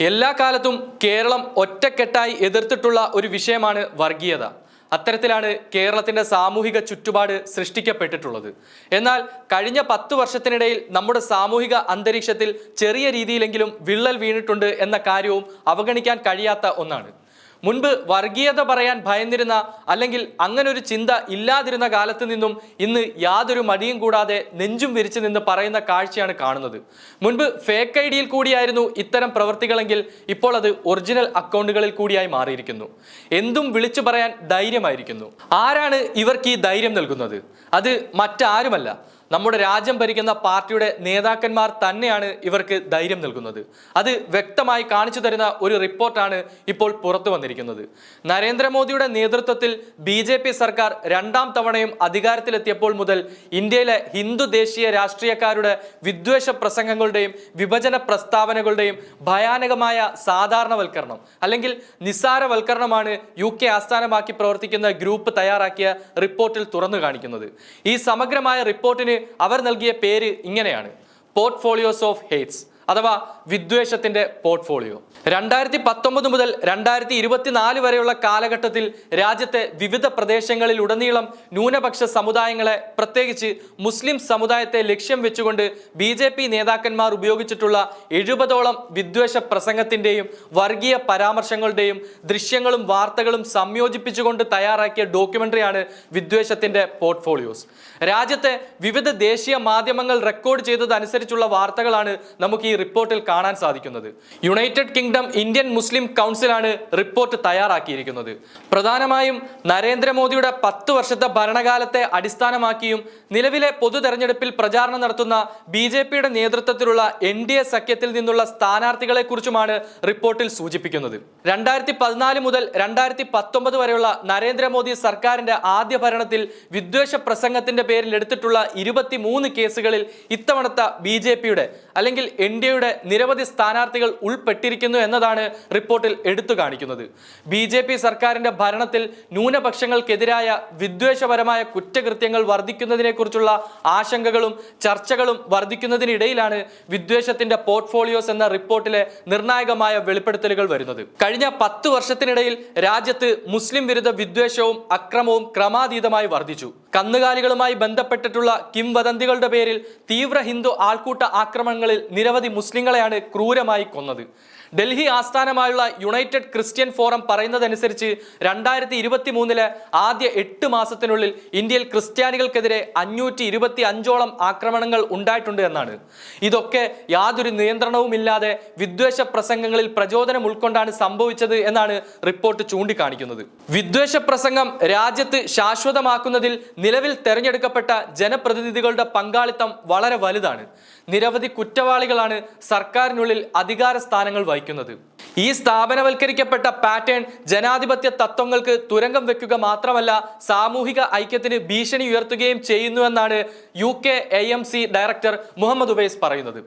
എല്ലാ കാലത്തും കേരളം ഒറ്റക്കെട്ടായി എതിർത്തിട്ടുള്ള ഒരു വിഷയമാണ് വർഗീയത. അത്തരത്തിലാണ് കേരളത്തിന്റെ സാമൂഹിക ചുറ്റുപാട് സൃഷ്ടിക്കപ്പെട്ടിട്ടുള്ളത്. എന്നാൽ കഴിഞ്ഞ പത്ത് വർഷത്തിനിടയിൽ നമ്മുടെ സാമൂഹിക അന്തരീക്ഷത്തിൽ ചെറിയ രീതിയിലെങ്കിലും വിള്ളൽ വീണിട്ടുണ്ട് എന്ന കാര്യവും അവഗണിക്കാൻ കഴിയാത്ത ഒന്നാണ്. മുൻപ് വർഗീയത പറയാൻ ഭയന്നിരുന്ന അല്ലെങ്കിൽ അങ്ങനെ ഒരു ചിന്ത ഇല്ലാതിരുന്ന കാലത്ത് നിന്നും ഇന്ന് യാതൊരു മടിയും കൂടാതെ നെഞ്ചും വിരിച്ചു നിന്ന് പറയുന്ന കാഴ്ചയാണ് കാണുന്നത്. മുൻപ് ഫേക്ക് ഐ ഡിയിൽ കൂടിയായിരുന്നു ഇത്തരം പ്രവൃത്തികളെങ്കിൽ ഇപ്പോൾ അത് ഒറിജിനൽ അക്കൗണ്ടുകളിൽ കൂടിയായി മാറിയിരിക്കുന്നു. എന്തും വിളിച്ചു പറയാൻ ധൈര്യമായിരിക്കുന്നു. ആരാണ് ഇവർക്ക് ഈ ധൈര്യം നൽകുന്നത്? അത് മറ്റാരുമല്ല. നമ്മുടെ രാജ്യം ഭരിക്കുന്ന പാർട്ടിയുടെ നേതാക്കന്മാർ തന്നെയാണ് ഇവർക്ക് ധൈര്യം നൽകുന്നത്. അത് വ്യക്തമായി കാണിച്ചു തരുന്ന ഒരു റിപ്പോർട്ടാണ് ഇപ്പോൾ പുറത്തു വന്നിരിക്കുന്നത്. നരേന്ദ്രമോദിയുടെ നേതൃത്വത്തിൽ ബി ജെ പി സർക്കാർ രണ്ടാം തവണയും അധികാരത്തിലെത്തിയപ്പോൾ മുതൽ ഇന്ത്യയിലെ ഹിന്ദു ദേശീയ രാഷ്ട്രീയക്കാരുടെ വിദ്വേഷ പ്രസംഗങ്ങളുടെയും വിഭജന പ്രസ്താവനകളുടെയും ഭയാനകമായ സാധാരണവൽക്കരണം അല്ലെങ്കിൽ നിസ്സാരവൽക്കരണമാണ് യു കെ ആസ്ഥാനമാക്കി പ്രവർത്തിക്കുന്ന ഗ്രൂപ്പ് തയ്യാറാക്കിയ റിപ്പോർട്ടിൽ തുറന്നു കാണിക്കുന്നത്. ഈ സമഗ്രമായ റിപ്പോർട്ടിന് അവർ നൽകിയ പേര് ഇങ്ങനെയാണ്. പോർട്ട്ഫോളിയോസ് ഓഫ് ഹേറ്റ്സ് അഥവാ വിദ്വേഷത്തിന്റെ പോർട്ട്ഫോളിയോ. രണ്ടായിരത്തി പത്തൊമ്പത് മുതൽ രണ്ടായിരത്തി ഇരുപത്തിനാല് വരെയുള്ള കാലഘട്ടത്തിൽ രാജ്യത്തെ വിവിധ പ്രദേശങ്ങളിൽ ഉടനീളം ന്യൂനപക്ഷ സമുദായങ്ങളെ പ്രത്യേകിച്ച് മുസ്ലിം സമുദായത്തെ ലക്ഷ്യം വെച്ചുകൊണ്ട് ബി ജെ പി നേതാക്കന്മാർ ഉപയോഗിച്ചിട്ടുള്ള എഴുപതോളം വിദ്വേഷ പ്രസംഗത്തിന്റെയും വർഗീയ പരാമർശങ്ങളുടെയും ദൃശ്യങ്ങളും വാർത്തകളും സംയോജിപ്പിച്ചുകൊണ്ട് തയ്യാറാക്കിയ ഡോക്യുമെന്ററിയാണ് വിദ്വേഷത്തിന്റെ പോർട്ട്ഫോളിയോസ്. രാജ്യത്തെ വിവിധ ദേശീയ മാധ്യമങ്ങൾ റെക്കോർഡ് ചെയ്തതനുസരിച്ചുള്ള വാർത്തകളാണ് നമുക്ക് ഈ റിപ്പോർട്ടിൽ കാണാൻ സാധിക്കുന്നത്. യുണൈറ്റഡ് കിങ്ഡം ഇന്ത്യൻ മുസ്ലിം കൗൺസിലാണ് റിപ്പോർട്ട് തയ്യാറാക്കിയിരിക്കുന്നത്. പ്രധാനമായും നരേന്ദ്രമോദിയുടെ പത്ത് വർഷത്തെ ഭരണകാലത്തെ അടിസ്ഥാനമാക്കിയും നിലവിലെ പൊതു തെരഞ്ഞെടുപ്പിൽ പ്രചാരണം നടത്തുന്ന ബി ജെ പിയുടെ നേതൃത്വത്തിലുള്ള എൻ ഡി എ സഖ്യത്തിൽ നിന്നുള്ള സ്ഥാനാർത്ഥികളെ കുറിച്ചുമാണ് റിപ്പോർട്ടിൽ സൂചിപ്പിക്കുന്നത്. രണ്ടായിരത്തി പതിനാല് മുതൽ രണ്ടായിരത്തി പത്തൊമ്പത് വരെയുള്ള നരേന്ദ്രമോദി സർക്കാരിന്റെ ആദ്യ ഭരണത്തിൽ വിദ്വേഷ പ്രസംഗത്തിന്റെ പേരിൽ എടുത്തിട്ടുള്ള ഇരുപത്തി മൂന്ന് കേസുകളിൽ ഇത്തവണത്തെ ബി ജെ പിയുടെ അല്ലെങ്കിൽ എൻ എയുടെ നിരവധി സ്ഥാനാർത്ഥികൾ ഉൾപ്പെട്ടിരിക്കുന്നു എന്നതാണ് റിപ്പോർട്ടിൽ എടുത്തു കാണിക്കുന്നത്. ബി ജെ പി സർക്കാരിന്റെ ഭരണത്തിൽ ന്യൂനപക്ഷങ്ങൾക്കെതിരായ വിദ്വേഷപരമായ കുറ്റകൃത്യങ്ങൾ വർദ്ധിക്കുന്നതിനെക്കുറിച്ചുള്ള ആശങ്കകളും ചർച്ചകളും വർദ്ധിക്കുന്നതിനിടയിലാണ് വിദ്വേഷത്തിന്റെ പോർട്ട്ഫോളിയോസ് എന്ന റിപ്പോർട്ടിലെ നിർണായകമായ വെളിപ്പെടുത്തലുകൾ വരുന്നത്. കഴിഞ്ഞ പത്ത് വർഷത്തിനിടയിൽ രാജ്യത്ത് മുസ്ലിം വിരുദ്ധ വിദ്വേഷവും അക്രമവും ക്രമാതീതമായി വർദ്ധിച്ചു. കന്നുകാലികളുമായി ബന്ധപ്പെട്ടിട്ടുള്ള കിംവദന്തികളുടെ പേരിൽ തീവ്ര ഹിന്ദു ആൾക്കൂട്ട ആക്രമണങ്ങളിൽ നിരവധി മുസ്ലിങ്ങളെയാണ് ക്രൂരമായി കൊന്നത്. ഡൽഹി ആസ്ഥാനമായുള്ള യുണൈറ്റഡ് ക്രിസ്ത്യൻ ഫോറം പറയുന്നതനുസരിച്ച് രണ്ടായിരത്തി ഇരുപത്തി മൂന്നിലെ ആദ്യ എട്ട് മാസത്തിനുള്ളിൽ ഇന്ത്യയിൽ ക്രിസ്ത്യാനികൾക്കെതിരെ അഞ്ഞൂറ്റി ഇരുപത്തി അഞ്ചോളം ആക്രമണങ്ങൾ ഉണ്ടായിട്ടുണ്ട് എന്നാണ്. ഇതൊക്കെ യാതൊരു നിയന്ത്രണവുമില്ലാതെ വിദ്വേഷ പ്രസംഗങ്ങളിൽ പ്രചോദനം ഉൾക്കൊണ്ടാണ് സംഭവിച്ചത് എന്നാണ് റിപ്പോർട്ട് ചൂണ്ടിക്കാണിക്കുന്നത്. വിദ്വേഷ പ്രസംഗം രാജ്യത്ത് ശാശ്വതമാക്കുന്നതിൽ നിലവിൽ തെരഞ്ഞെടുക്കപ്പെട്ട ജനപ്രതിനിധികളുടെ പങ്കാളിത്തം വളരെ വലുതാണ്. നിരവധി കുറ്റവാളികളാണ് സർക്കാരിനുള്ളിൽ അധികാര സ്ഥാനങ്ങൾ വഹിക്കുന്നത്. ഈ സ്ഥാപനവൽക്കരിക്കപ്പെട്ട പാറ്റേൺ ജനാധിപത്യ തത്വങ്ങൾക്ക് തുരങ്കം വെക്കുക മാത്രമല്ല സാമൂഹിക ഐക്യത്തിന് ഭീഷണി ഉയർത്തുകയും ചെയ്യുന്നുവെന്നാണ് U K A director Muhammad Uvais പറയുന്നത്.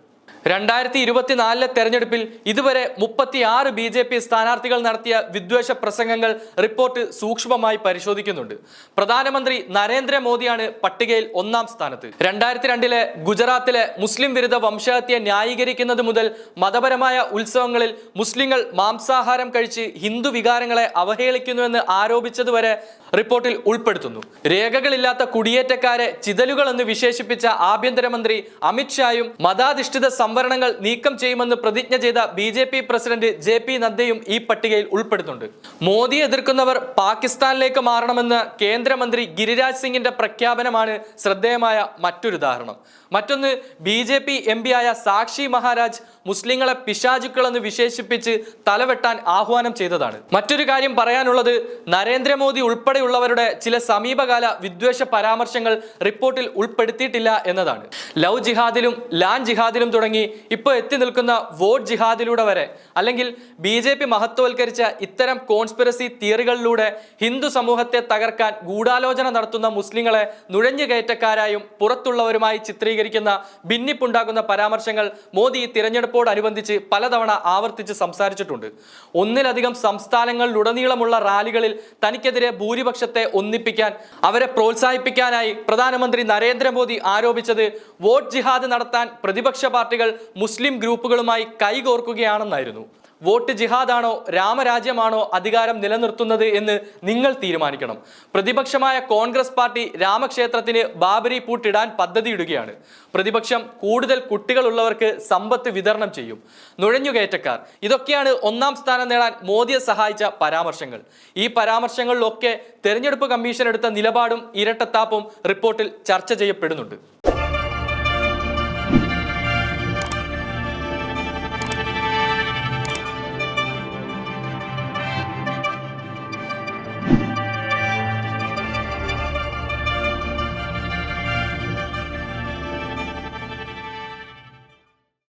രണ്ടായിരത്തി ഇരുപത്തിനാലിലെ തെരഞ്ഞെടുപ്പിൽ ഇതുവരെ മുപ്പത്തി ആറ് ബി ജെ പി സ്ഥാനാർത്ഥികൾ നടത്തിയ വിദ്വേഷ പ്രസംഗങ്ങൾ റിപ്പോർട്ട് സൂക്ഷ്മമായി പരിശോധിക്കുന്നുണ്ട്. പ്രധാനമന്ത്രി നരേന്ദ്രമോദിയാണ് പട്ടികയിൽ ഒന്നാം സ്ഥാനത്ത്. രണ്ടായിരത്തി രണ്ടിലെ ഗുജറാത്തിലെ മുസ്ലിം വിരുദ്ധ വംശഹത്യ ന്യായീകരിക്കുന്നത് മുതൽ മതപരമായ ഉത്സവങ്ങളിൽ മുസ്ലിങ്ങൾ മാംസാഹാരം കഴിച്ച് ഹിന്ദു വികാരങ്ങളെ അവഹേളിക്കുന്നുവെന്ന് ആരോപിച്ചതുവരെ റിപ്പോർട്ടിൽ ഉൾപ്പെടുത്തുന്നു. രേഖകളില്ലാത്ത കുടിയേറ്റക്കാരെ ചിതലുകൾ എന്ന് വിശേഷിപ്പിച്ച ആഭ്യന്തരമന്ത്രി അമിത്ഷായും മതാധിഷ്ഠിത സംവരണങ്ങൾ നീക്കം ചെയ്യുമെന്ന് പ്രതിജ്ഞ ചെയ്ത B J P president J P നദ്ദയും ഈ പട്ടികയിൽ ഉൾപ്പെടുന്നുണ്ട്. മോദിയെ എതിർക്കുന്നവർ പാകിസ്ഥാനിലേക്ക് മാറണമെന്ന് കേന്ദ്രമന്ത്രി ഗിരിരാജ് സിംഗിന്റെ പ്രഖ്യാപനമാണ് ശ്രദ്ധേയമായ മറ്റൊരു ഉദാഹരണം. മറ്റൊന്ന് B J P M P ആയ സാക്ഷി മഹാരാജ് മുസ്ലിങ്ങളെ പിശാചുക്കളെന്ന് വിശേഷിപ്പിച്ച് തലവെട്ടാൻ ആഹ്വാനം ചെയ്തതാണ്. മറ്റൊരു കാര്യം പറയാനുള്ളത് നരേന്ദ്രമോദി ഉൾപ്പെടെയുള്ളവരുടെ ചില സമീപകാല വിദ്വേഷ പരാമർശങ്ങൾ റിപ്പോർട്ടിൽ ഉൾപ്പെടുത്തിയിട്ടില്ല എന്നതാണ്. ലവ് ജിഹാദിലും ലാൻ ജിഹാദിലും തുടങ്ങി ഇപ്പോൾ എത്തി നിൽക്കുന്ന വോട്ട് ജിഹാദിലൂടെ വരെ അല്ലെങ്കിൽ ബി ജെ പി മഹത്വവൽക്കരിച്ച ഇത്തരം കോൺസ്പിറസി തിയറികളിലൂടെ ഹിന്ദു സമൂഹത്തെ തകർക്കാൻ ഗൂഢാലോചന നടത്തുന്ന മുസ്ലിങ്ങളെ നുഴഞ്ഞുകയറ്റക്കാരായും പുറത്തുള്ളവരുമായി ചിത്രീകരിക്കുന്ന ഭിന്നിപ്പുണ്ടാക്കുന്ന പരാമർശങ്ങൾ മോദി തിരഞ്ഞെടുപ്പോടനുബന്ധിച്ച് പലതവണ ആവർത്തിച്ച് സംസാരിച്ചിട്ടുണ്ട്. ഒന്നിലധികം സംസ്ഥാനങ്ങളിലുടനീളമുള്ള റാലികളിൽ തനിക്കെതിരെ ഭൂരിപക്ഷത്തെ ഒന്നിപ്പിക്കാൻ അവരെ പ്രോത്സാഹിപ്പിക്കാനായി പ്രധാനമന്ത്രി നരേന്ദ്രമോദി ആരോപിച്ചത് വോട്ട് ജിഹാദ് നടത്താൻ പ്രതിപക്ഷ പാർട്ടികൾ മുസ്ലിം ഗ്രൂപ്പുകളുമായി കൈകോർക്കുകയാണെന്നായിരുന്നു. വോട്ട് ജിഹാദാണോ രാമരാജ്യമാണോ അധികാരം നിലനിർത്തുന്നത് എന്ന് നിങ്ങൾ തീരുമാനിക്കണം. പ്രതിപക്ഷമായ കോൺഗ്രസ് പാർട്ടി രാമക്ഷേത്രത്തിന് ബാബരി പൂട്ടിടാൻ പദ്ധതിയിടുകയാണ്. പ്രതിപക്ഷം കൂടുതൽ കുട്ടികളുള്ളവർക്ക് സമ്പത്ത് വിതരണം ചെയ്യും. നുഴഞ്ഞുകയറ്റക്കാർ ഇതൊക്കെയാണ് ഒന്നാം സ്ഥാനം നേടാൻ മോദിയെ സഹായിച്ച പരാമർശങ്ങൾ. ഈ പരാമർശങ്ങളിലൊക്കെ തെരഞ്ഞെടുപ്പ് കമ്മീഷൻ എടുത്ത നിലപാടും ഇരട്ടത്താപ്പും റിപ്പോർട്ടിൽ ചർച്ച ചെയ്യപ്പെടുന്നുണ്ട്.